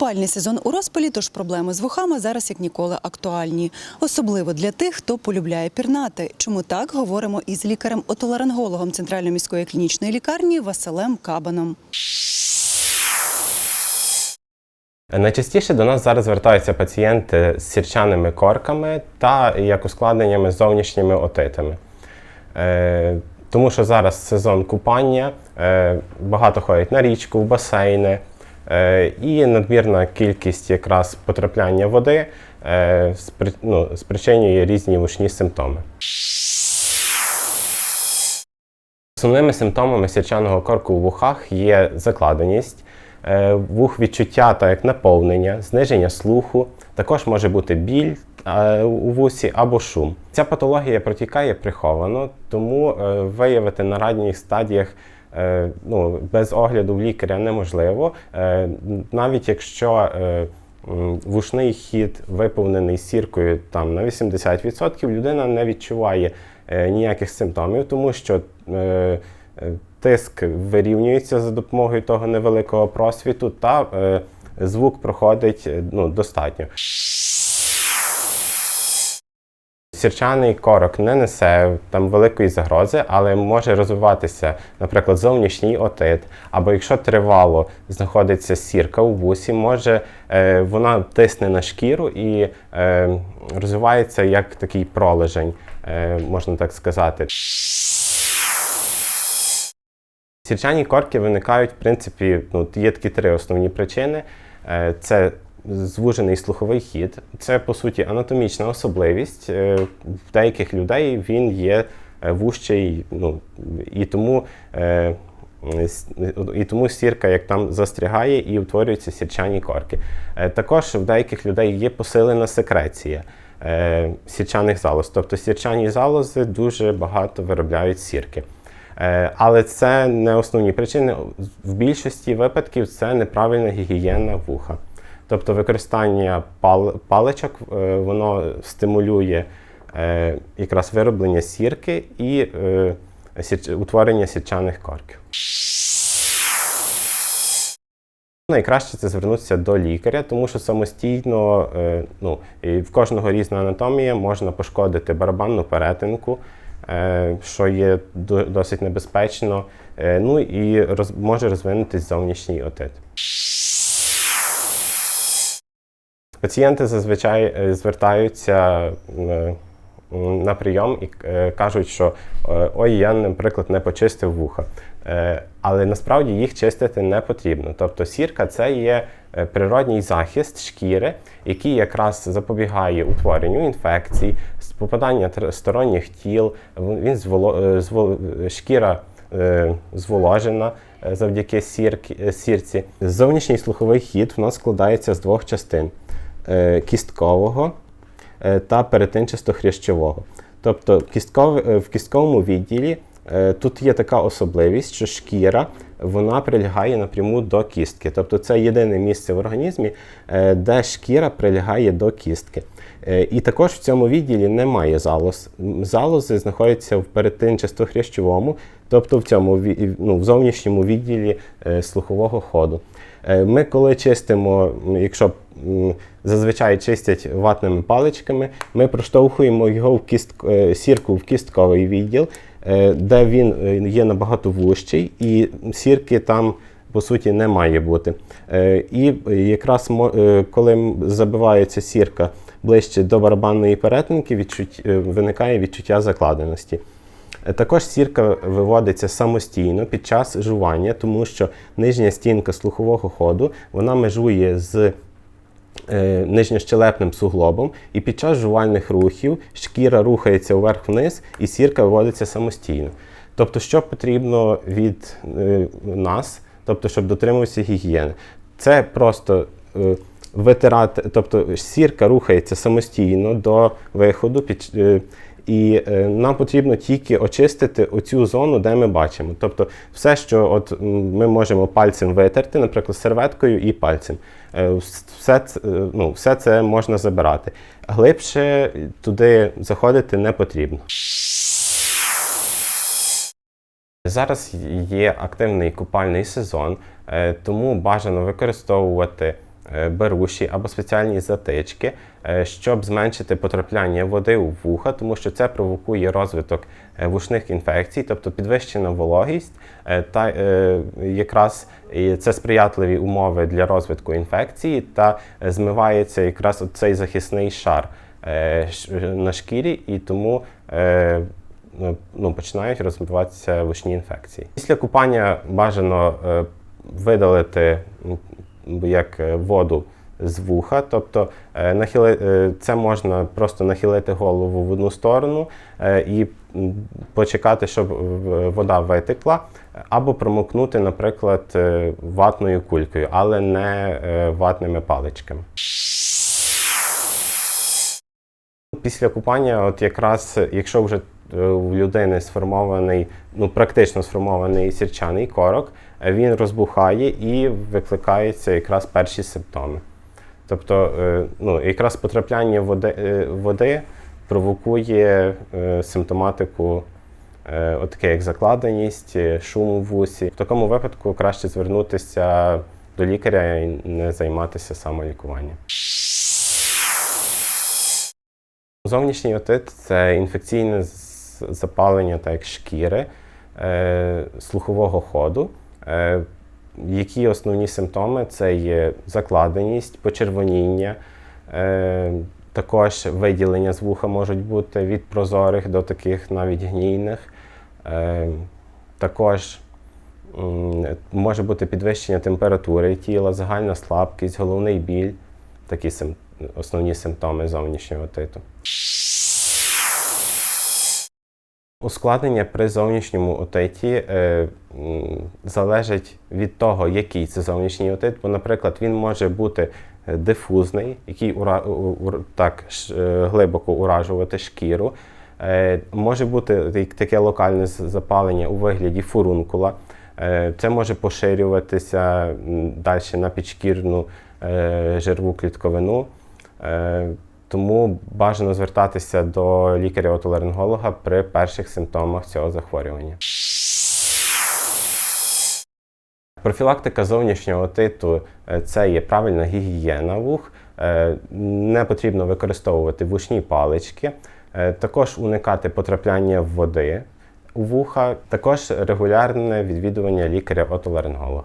Купальний сезон у розпалі, тож проблеми з вухами зараз як ніколи актуальні, особливо для тих, хто полюбляє пірнати. Чому так говоримо із лікарем-отоларингологом Центральної міської клінічної лікарні Василем Кабаном. Найчастіше до нас зараз звертаються пацієнти з сірчаними корками та як ускладненнями з зовнішніми отитами. Е, тому що зараз сезон купання, е, багато ходять на річку, в басейни, і надмірна кількість якраз потрапляння води е, ну, спричинює різні вушні симптоми. Основними симптомами сірчаного корку у вухах є закладеність, е, вух відчуття та як наповнення, зниження слуху, також може бути біль е, у вусі або шум. Ця патологія протікає приховано, тому е, виявити на ранніх стадіях е, ну, без огляду лікаря неможливо, е, навіть якщо е, вушний хід виповнений сіркою там, на 80%, людина не відчуває е, ніяких симптомів, тому що е, е, тиск вирівнюється за допомогою того невеликого просвіту, та е, звук проходить е, ну, достатньо. Сірчаний корок не несе там великої загрози, але може розвиватися, наприклад, зовнішній отит, або якщо тривало знаходиться сірка у вусі, може е, вона тисне на шкіру і е, розвивається як такий пролежень, е, можна так сказати. Сірчані корки виникають, в принципі, ну, є такі три основні причини. Е, Це звужений слуховий хід. Це, по суті, анатомічна особливість. Е, В деяких людей він є е, вужчий, ну, і тому. е, І тому сірка як там застрягає і утворюються сірчані корки. Також в деяких людей є посилена секреція сірчаних залоз. Тобто сірчані залози дуже багато виробляють сірки. Але це не основні причини. В більшості випадків це неправильна гігієна вуха. Тобто використання паличок е, воно стимулює е, якраз вироблення сірки і е, утворення сірчаних корків. Найкраще це звернутися до лікаря, тому що самостійно ну, в кожного різна анатомія можна пошкодити барабанну перетинку, що є до- досить небезпечно, ну і може розвинутись зовнішній отит. Пацієнти зазвичай е, звертаються е, на прийом і е, кажуть, що ой, я, наприклад, не почистив вуха. Але насправді їх чистити не потрібно. Тобто сірка це є природній захист шкіри, який якраз запобігає утворенню інфекцій, попадання сторонніх тіл. Він шкіра зволожена завдяки сірці. Зовнішній слуховий хід в нас складається з двох частин: кісткового е, та перетинчасто-хрящового. Тобто е, в кістковому відділі е, тут є така особливість, що шкіра вона прилягає напряму до кістки. Тобто це єдине місце в організмі, е, де шкіра прилягає до кістки. Е, І також в цьому відділі немає залоз. Залози знаходяться в перетинчасто-хрящовому, тобто в цьому ну, в зовнішньому відділі е, слухового ходу. Е, Ми, коли чистимо, якщо зазвичай чистять ватними паличками, ми проштовхуємо його в кіст, е, сірку в кістковий відділ, е, де він е, є набагато вужчий, і сірки там по суті не має бути. І якраз коли забивається сірка ближче до барабанної перетинки, відчуть, виникає відчуття закладеності. Також сірка виводиться самостійно під час жування, тому що нижня стінка слухового ходу вона межує з нижньощелепним суглобом, і під час жувальних рухів шкіра рухається вверх-вниз, і сірка виводиться самостійно. Тобто, що потрібно від е, нас, тобто, щоб дотримуватися гігієни, це просто е, витирати, тобто сірка рухається самостійно до виходу. Під, е, і е, нам потрібно тільки очистити оцю зону, де ми бачимо. Тобто, все, що от ми можемо пальцем витерти, наприклад, серветкою і пальцем. е, Все, це, ну, все це можна забирати. Глибше туди заходити не потрібно. Зараз є активний купальний сезон, е, тому бажано використовувати беруші або спеціальні затички, е, щоб зменшити потрапляння води у вуха, тому що це провокує розвиток е, вушних інфекцій, тобто підвищена вологість, е, та е, якраз це сприятливі умови для розвитку інфекції, та е, змивається якраз цей захисний шар е, на шкірі, і тому е, ну, ну, починають розвиватися вушні інфекції. Після купання бажано е, видалити як е, воду з вуха, тобто е, нахили, е, це можна просто нахилити голову в одну сторону і почекати, щоб вода витекла, або промокнути, наприклад, ватною кулькою, але не ватними паличками. Після купання, от якраз якщо вже у людини сформований, ну практично сформований сірчаний корок, він розбухає і викликаються якраз перші симптоми. Тобто, е, ну, якраз потрапляння води, е, води провокує е, симптоматику, е, таке як закладеність, шум у вусі. В такому випадку краще звернутися до лікаря і не займатися самолікуванням. Зовнішній отит це інфекційне запалення так як шкіри слухового ходу. Е, які основні симптоми? Це є закладеність, почервоніння, е, також виділення з вуха можуть бути від прозорих до таких навіть гнійних. Е, також може бути підвищення температури тіла, загальна слабкість, головний біль, такі основні симптоми зовнішнього отиту. Ускладнення при зовнішньому отиті е, залежить від того, який це зовнішній отит. Бо, наприклад, він може бути е, дифузний, який ура, у- так е, глибоко уражувати шкіру. Е, може бути таке локальне запалення у вигляді фурункула. Е, це може поширюватися далі на підшкірну е, жирову клітковину. Е, тому бажано звертатися до лікаря-отоларинголога при перших симптомах цього захворювання. Профілактика зовнішнього отиту е, це є правильна гігієна вух. Е, Не потрібно використовувати вушні палички, Е, також уникати потрапляння води у вуха, також регулярне відвідування лікаря-отоларинголога.